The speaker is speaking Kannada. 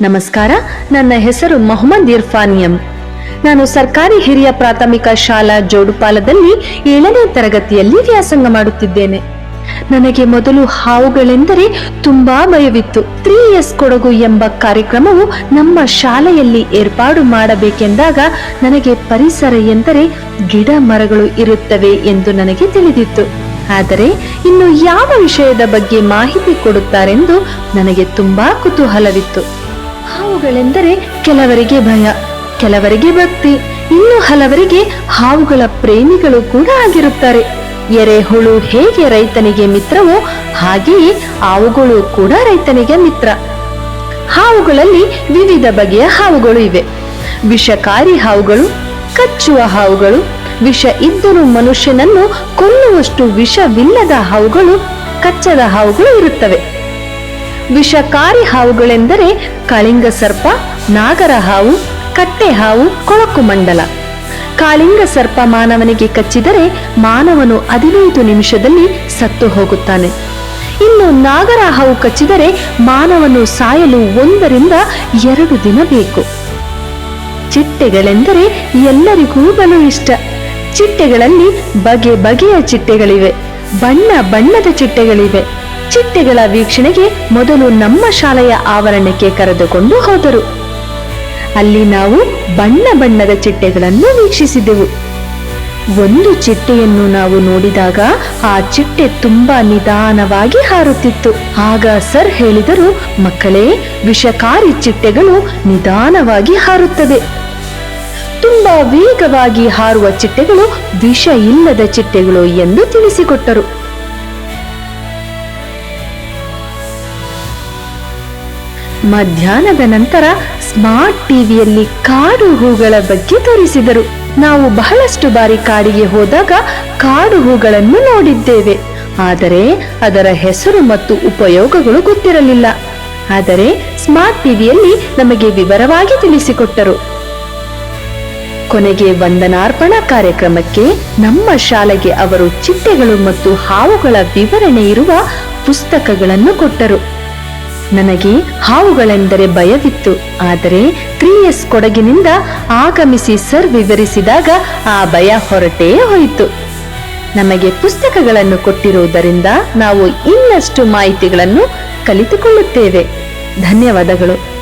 ನಮಸ್ಕಾರ, ನನ್ನ ಹೆಸರು ಮೊಹಮ್ಮದ್ ಇರ್ಫಾನ್ ಎಂ. ನಾನು ಸರ್ಕಾರಿ ಹಿರಿಯ ಪ್ರಾಥಮಿಕ ಶಾಲಾ ಜೋಡುಪಾಲದಲ್ಲಿ ಏಳನೇ ತರಗತಿಯಲ್ಲಿ ವ್ಯಾಸಂಗ ಮಾಡುತ್ತಿದ್ದೇನೆ. ನನಗೆ ಮೊದಲು ಹಾವುಗಳೆಂದರೆ ತುಂಬಾ ಭಯವಿತ್ತು. ತ್ರೀ ಎಸ್ ಕೊಡಗು ಎಂಬ ಕಾರ್ಯಕ್ರಮವು ನಮ್ಮ ಶಾಲೆಯಲ್ಲಿ ಏರ್ಪಾಡು ಮಾಡಬೇಕೆಂದಾಗ ನನಗೆ ಪರಿಸರ ಎಂದರೆ ಗಿಡ ಮರಗಳು ಇರುತ್ತವೆ ಎಂದು ನನಗೆ ತಿಳಿದಿತ್ತು. ಆದರೆ ಇನ್ನು ಯಾವ ವಿಷಯದ ಬಗ್ಗೆ ಮಾಹಿತಿ ಕೊಡುತ್ತಾರೆಂದು ನನಗೆ ತುಂಬಾ ಕುತೂಹಲವಿತ್ತು. ಹಾವುಗಳೆಂದರೆ ಕೆಲವರಿಗೆ ಭಯ, ಕೆಲವರಿಗೆ ಭಕ್ತಿ, ಇನ್ನು ಹಲವರಿಗೆ ಹಾವುಗಳ ಪ್ರೇಮಿಗಳು ಕೂಡ ಆಗಿರುತ್ತಾರೆ. ಎರೆಹುಳು ಹೇಗೆ ರೈತನಿಗೆ ಮಿತ್ರವೋ ಹಾಗೆಯೇ ಹಾವುಗಳು ಕೂಡ ರೈತನಿಗೆ ಮಿತ್ರ. ಹಾವುಗಳಲ್ಲಿ ವಿವಿಧ ಬಗೆಯ ಹಾವುಗಳು ಇವೆ. ವಿಷಕಾರಿ ಹಾವುಗಳು, ಕಚ್ಚುವ ಹಾವುಗಳು, ವಿಷ ಇದ್ದರೂ ಮನುಷ್ಯನನ್ನು ಕೊಲ್ಲುವಷ್ಟು ವಿಷವಿಲ್ಲದ ಹಾವುಗಳು, ಕಚ್ಚದ ಹಾವುಗಳು ಇರುತ್ತವೆ. ವಿಷಕಾರಿ ಹಾವುಗಳೆಂದರೆ ಕಳಿಂಗ ಸರ್ಪ, ನಾಗರ ಹಾವು, ಕಟ್ಟೆ ಹಾವು, ಕೊಳಕು ಮಂಡಲ. ಕಾಳಿಂಗ ಸರ್ಪ ಮಾನವನಿಗೆ ಕಚ್ಚಿದರೆ ಮಾನವನು ಹದಿನೈದು ನಿಮಿಷದಲ್ಲಿ ಸತ್ತು ಹೋಗುತ್ತಾನೆ. ಇನ್ನು ನಾಗರ ಕಚ್ಚಿದರೆ ಮಾನವನು ಸಾಯಲು ಒಂದರಿಂದ ಎರಡು ದಿನ ಬೇಕು. ಚಿಟ್ಟೆಗಳೆಂದರೆ ಎಲ್ಲರಿಗೂ ಬಲು ಇಷ್ಟ. ಚಿಟ್ಟೆಗಳಲ್ಲಿ ಬಗೆ ಬಗೆಯ ಚಿಟ್ಟೆಗಳಿವೆ. ಬಣ್ಣ ಬಣ್ಣದ ಚಿಟ್ಟೆಗಳಿವೆ. ಚಿಟ್ಟೆಗಳ ವೀಕ್ಷಣೆಗೆ ಮೊದಲು ನಮ್ಮ ಶಾಲೆಯ ಆವರಣಕ್ಕೆ ಕರೆದುಕೊಂಡು ಹೋದರು. ಅಲ್ಲಿ ನಾವು ಬಣ್ಣ ಬಣ್ಣದ ಚಿಟ್ಟೆಗಳನ್ನು ವೀಕ್ಷಿಸಿದೆವು. ಒಂದು ಚಿಟ್ಟೆಯನ್ನು ನಾವು ನೋಡಿದಾಗ ಆ ಚಿಟ್ಟೆ ತುಂಬಾ ನಿಧಾನವಾಗಿ ಹಾರುತ್ತಿತ್ತು. ಆಗ ಸರ್ ಹೇಳಿದರು, ಮಕ್ಕಳೇ, ವಿಷಕಾರಿ ಚಿಟ್ಟೆಗಳು ನಿಧಾನವಾಗಿ ಹಾರುತ್ತದೆ ತುಂಬಾ ವೇಗವಾಗಿ ಹಾರುವ ಚಿಟ್ಟೆಗಳು ವಿಷ ಇಲ್ಲದ ಚಿಟ್ಟೆಗಳು ಎಂದು ತಿಳಿಸಿಕೊಟ್ಟರು. ಮಧ್ಯಾಹ್ನದ ನಂತರ ಸ್ಮಾರ್ಟ್ ಟಿವಿಯಲ್ಲಿ ಕಾಡು ಹೂಗಳ ಬಗ್ಗೆ ತೋರಿಸಿದರು. ನಾವು ಬಹಳಷ್ಟು ಬಾರಿ ಕಾಡಿಗೆ ಹೋದಾಗ ಕಾಡು ಹೂಗಳನ್ನು ನೋಡಿದ್ದೇವೆ. ಆದರೆ ಅದರ ಹೆಸರು ಮತ್ತು ಉಪಯೋಗಗಳು ಗೊತ್ತಿರಲಿಲ್ಲ. ಆದರೆ ಸ್ಮಾರ್ಟ್ ಟಿವಿಯಲ್ಲಿ ನಮಗೆ ವಿವರವಾಗಿ ತಿಳಿಸಿಕೊಟ್ಟರು. ಕೊನೆಗೆ ವಂದನಾರ್ಪಣಾ ಕಾರ್ಯಕ್ರಮಕ್ಕೆ ನಮ್ಮ ಶಾಲೆಗೆ ಅವರು ಚಿಟ್ಟೆಗಳು ಮತ್ತು ಹಾವುಗಳ ವಿವರಣೆ ಇರುವ ಪುಸ್ತಕಗಳನ್ನು ಕೊಟ್ಟರು. ನನಗೆ ಹಾವುಗಳೆಂದರೆ ಭಯವಿತ್ತು. ಆದರೆ ತ್ರೀ ಕೊಡಗಿನಿಂದ ಆಗಮಿಸಿ ಸರ್ ವಿವರಿಸಿದಾಗ ಆ ಭಯ ಹೊರಟೇ ಹೋಯಿತು. ನಮಗೆ ಪುಸ್ತಕಗಳನ್ನು ಕೊಟ್ಟಿರುವುದರಿಂದ ನಾವು ಇನ್ನಷ್ಟು ಮಾಹಿತಿಗಳನ್ನು ಕಲಿತುಕೊಳ್ಳುತ್ತೇವೆ. ಧನ್ಯವಾದಗಳು.